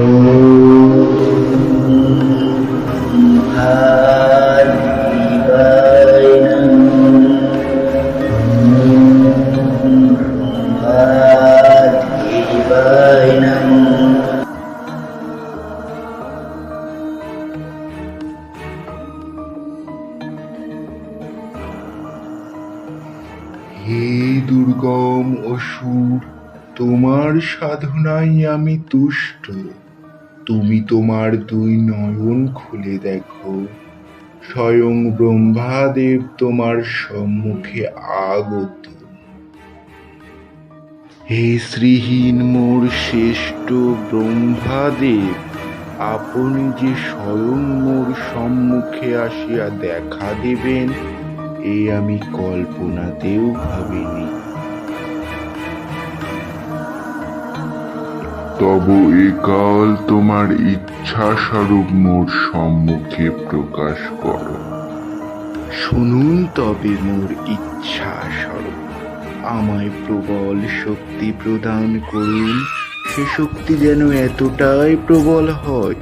হে দুর্গম অসুর তোমার সাধনাই আমি তুষ্ট। তুমি তোমার দুই নয়ন খুলে দেখো। স্বয়ং ব্রহ্মাদেব তোমার সম্মুখে আগত। হে শ্রীহীন মোর শ্রেষ্ঠ ব্রহ্মাদেব, আপনি যে স্বয়ং মোর সম্মুখে আসিয়া দেখা দেবেন, এ আমি কল্পনাতেও ভাবিনি। তব একাল তোমার ইচ্ছা স্বরূপ মোর সম্মুখে প্রকাশ করো। শুনুন তবে মোর ইচ্ছা স্বরূপ আমায় প্রবল শক্তি প্রদান করুন। সে শক্তি যেন এতটাই প্রবল হয়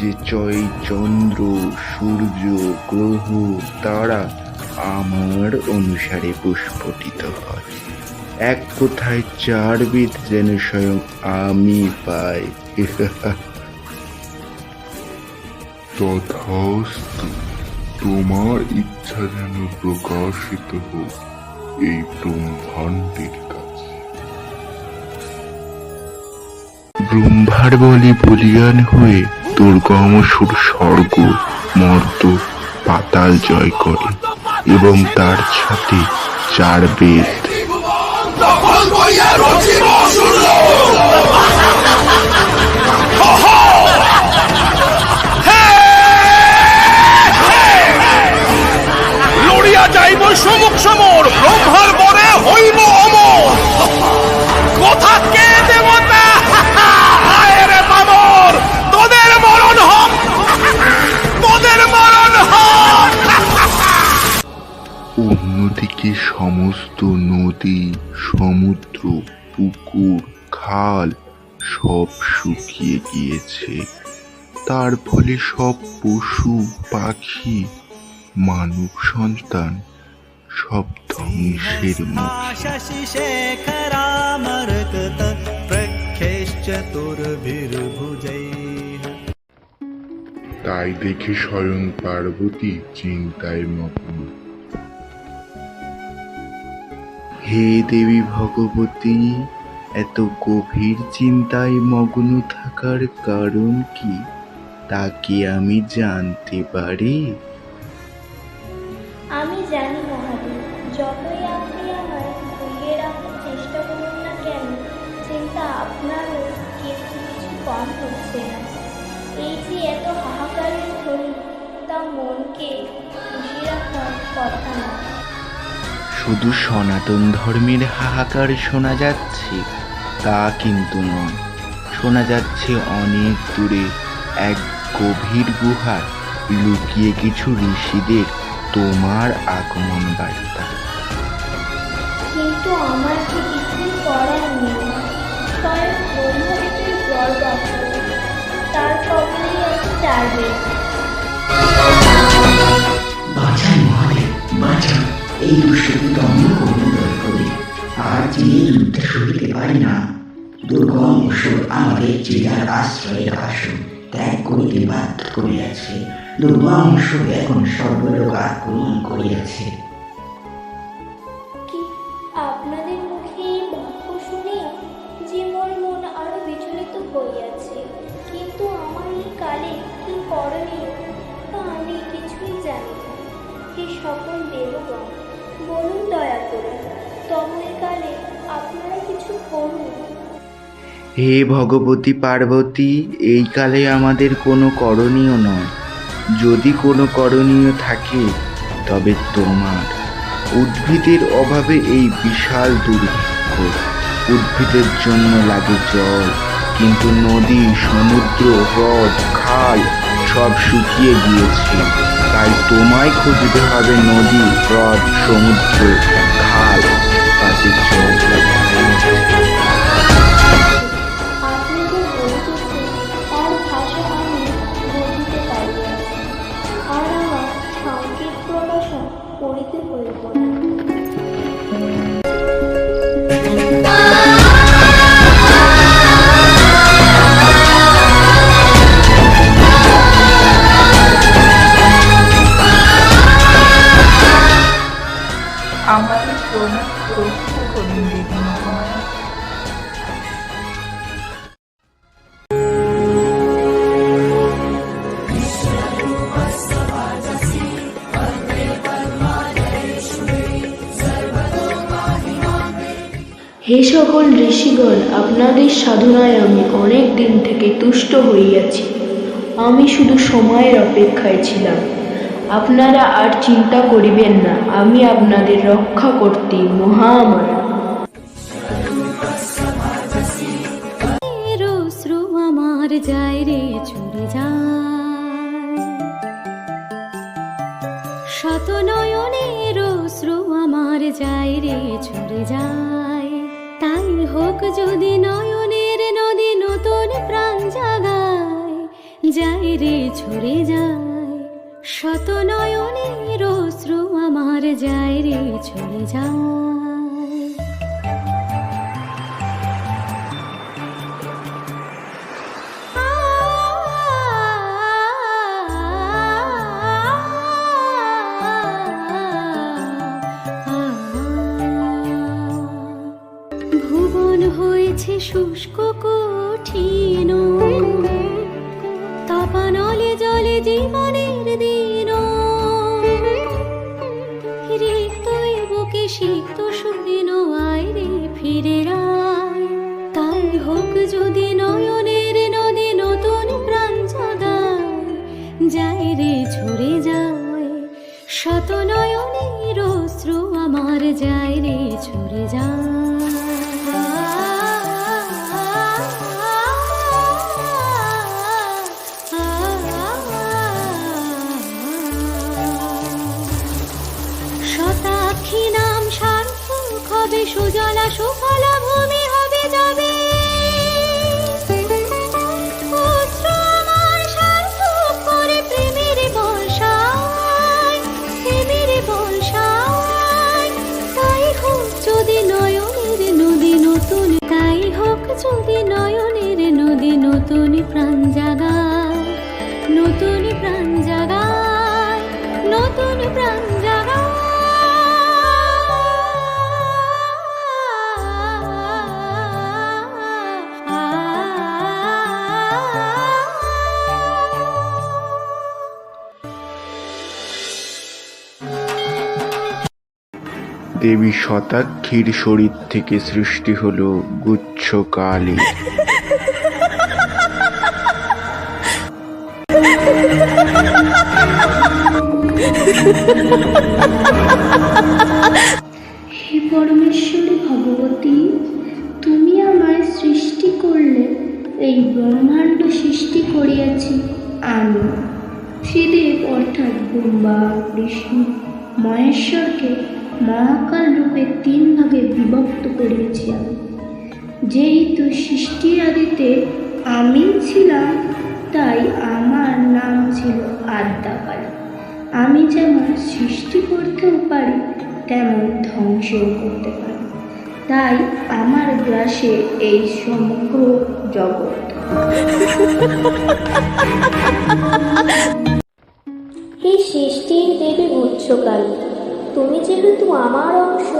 যে চয় চন্দ্র, সূর্য, গ্রহ, তারা আমার অনুসারে পুষ্পটিত হয়। এক কোথায় চারবিধ যেন স্বয়ং আমি পাই। তথাস্তু তোমার ইচ্ছা যেন প্রকাশিত হোক এই ব্রহ্মাণ্ডের কাছে। ব্রহ্মার বলি বলিয়ান হয়ে দুর্গম সুর স্বর্গ মর্ত পাতাল জয় করে এবং তার সাথে চার বেদ sangue e 涌 সমস্ত নদী সমুদ্র পুকুর খাল সব শুকিয়ে গিয়েছে। তার ফলে সব পশু পাখি মানব সন্তান সব ধ্বংসের তাই দেখে স্বয়ং পার্বতী চিন্তায় মগ্ন। হে দেবী ভগবতী, এত গভীর চিন্তায় মগ্ন থাকার কারণ কি, তা কি আমি জানতে পারি? আমি জানি মহাদেব, যতই আপনি রাখার চেষ্টা করুন না কেন, চিন্তা কিন্তু কিছু কম হচ্ছে না। এই যে এত হাহাকারের তা মনকে খুশি রাখার কথা না। শুধু সনাতন ধর্মের হাহাকার শোনা যাচ্ছে তা কিন্তু নয়। শোনা যাচ্ছে অনেক দূরে এক গভীর গুহার লুকিয়ে কিছু ঋষিদের তোমার আগমন বার্তা। কিন্তু আমার যে কিছুই করার নেই স্বয়ং ব্রহ্মদেবের বরদাস্ত তার কবলেই আছে চারবে বাঁচান মহাদেব বাঁচান। এই দুষ্টকে দমন করুন দয়া করে। আর যিনি যুদ্ধে সহিতে পারি না। দুর্গম অসুর আমাদের যে যার আশ্রয়ের আসন, ত্যাগ করিতে বাধ্য করিয়াছে। দুর্গম অসুর এখন সর্বলোক আক্রমণ করিয়াছে। হে ভগবতী পার্বতী, এই কালে আমাদের কোনো করণীয় নয়। যদি কোনো করণীয় থাকে, তবে তোমার। উদ্ভিদের অভাবে এই বিশাল দুর্ভিক্ষ। উদ্ভিদের জন্য লাগে জল, কিন্তু নদী, সমুদ্র, হ্রদ, খাল সব শুকিয়ে গিয়েছে। তাই তোমায় খুঁজতে হবে নদী, হ্রদ, সমুদ্র। হে সকল ঋষিগণ, আপনাদের সাধনায় আমি অনেক দিন থেকে তুষ্ট হইয়াছি। আমি শুধু সময়ের অপেক্ষায় ছিলাম। আপনারা আর চিন্তা করিবেন না, আমি আপনাদের রক্ষা করতে মহামায়া। আমার রে ছুড়ে যায়। শত নয়নের আমার যায় রে ছুড়ে যায়। হোক যদি নয়নের নদী নতুন প্রাণ জাগায়, যাই রে ছড়ে যায়। শত নয়নের অশ্রু আমার যায় রে ছড়ে যায়। জীবনের দিন। রিক্ত বুকে সিক্ত সুদিন আয়রে ফিরে তাই হোক যদি নয়নের নদী নতুন প্রাণ জাগায়, যায় রে ঝরে যায়। শত নয়নের অশ্রু আমার, যায় রে ঝরে দেবী শতাক্ষীর শরীর থেকে সৃষ্টি হলো গুচ্ছ কালী। হে পরমেশ্বরী ভগবতী, তুমি আমায় সৃষ্টি করলে, এই ব্রহ্মাণ্ড সৃষ্টি করিয়াছি আমি। শ্রীদেব অর্থাৎ ব্রহ্মা, বিষ্ণু, মহেশ্বরকে মহাকাল রূপে তিন ভাগে বিভক্ত করিয়াছি আমি যেহেতু সৃষ্টির আদিতে আমি ছিলাম, তাই আমার নাম ছিল আদ্যাকালী। আমি যেমন সৃষ্টি করতেও পারি, তেমন ধ্বংসও করতে পারি। তাই আমার গ্রাসে এই সমগ্র জগৎ। এই সৃষ্টির দেবী উচ্চকালী তুমি যেহেতু আমার অংশ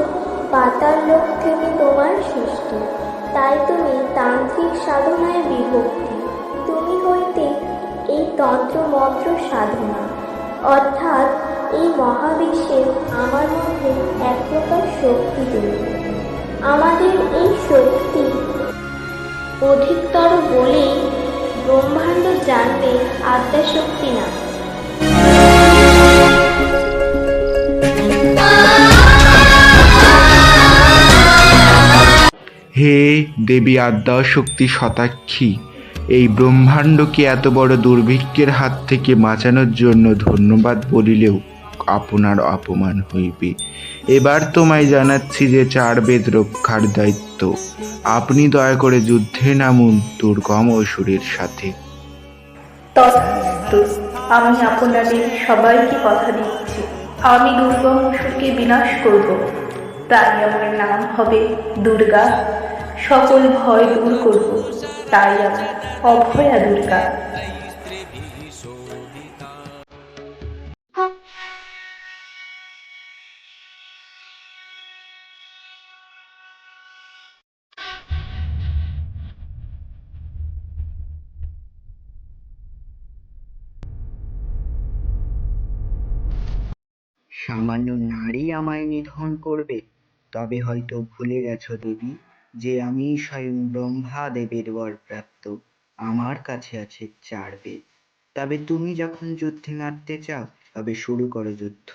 পাতার লোক থেকে তোমার সৃষ্টি। তাই তুমি তান্ত্রিক সাধনায় বিভক্তি। তুমি হইতে এই তন্ত্র মন্ত্র সাধনা। অর্থাৎ এই মহাবিশ্বে আমার মধ্যে এক প্রকার শক্তি দেবে। আমাদের এই শক্তি অধিকতর বলেই ব্রহ্মাণ্ড জানবে আদ্যাশক্তি না। হে দেবী আদ্যা শক্তি শতাক্ষী, এই ব্রহ্মাণ্ডকে এত বড় দুর্ভিক্ষের হাত থেকে বাঁচানোর জন্য ধন্যবাদ বলিলেও আপনার অপমান হইবে। এবার তোমায় জানাচ্ছি যে চার বেদ রক্ষার দায়িত্ব। আপনি দয়া করে যুদ্ধে নামুন দুর্গম অসুরের সাথে। আমি আপনাদের সবাইকে কথা দিচ্ছি। আমি দুর্গম অসুরকে বিনাশ করব। তাই আমার নাম হবে দুর্গা। সকল ভয় দূর করব, তাই অভয়া দুর্গা সামান্য নারী আমায় নিধন করবে, তবে হয়তো ভুলে গেছো দেবী। যে আমি স্বয়ং ব্রহ্মা দেবের বরপ্রাপ্ত আমার কাছে আছে চার বেদ। তবে তুমি যখন যুদ্ধে নামতে চাও, তবে শুরু করো যুদ্ধ।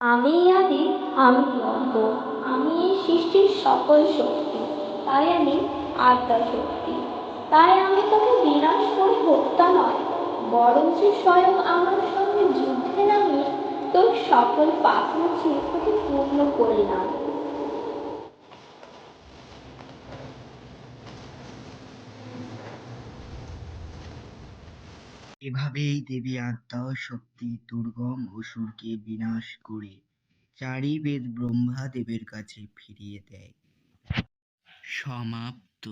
আমি আদি, আমি অন্ত আমি এই সৃষ্টির সকল শক্তি, তাই আমি আত্মা শক্তি। তাই আমি তোকে বিনাশ করে হত্যা নয়, বরঞ্চ স্বয়ং আমার সঙ্গে যুদ্ধে নামিয়ে তোর সকল পাপ মুছিয়ে তোকে পূর্ণ করে নাম এভাবেই দেবী আত্মা শক্তি, দুর্গম অসুরকে বিনাশ করে চারি বেদ ব্রহ্মা দেবের কাছে ফিরিয়ে দেয়। সমাপ্ত।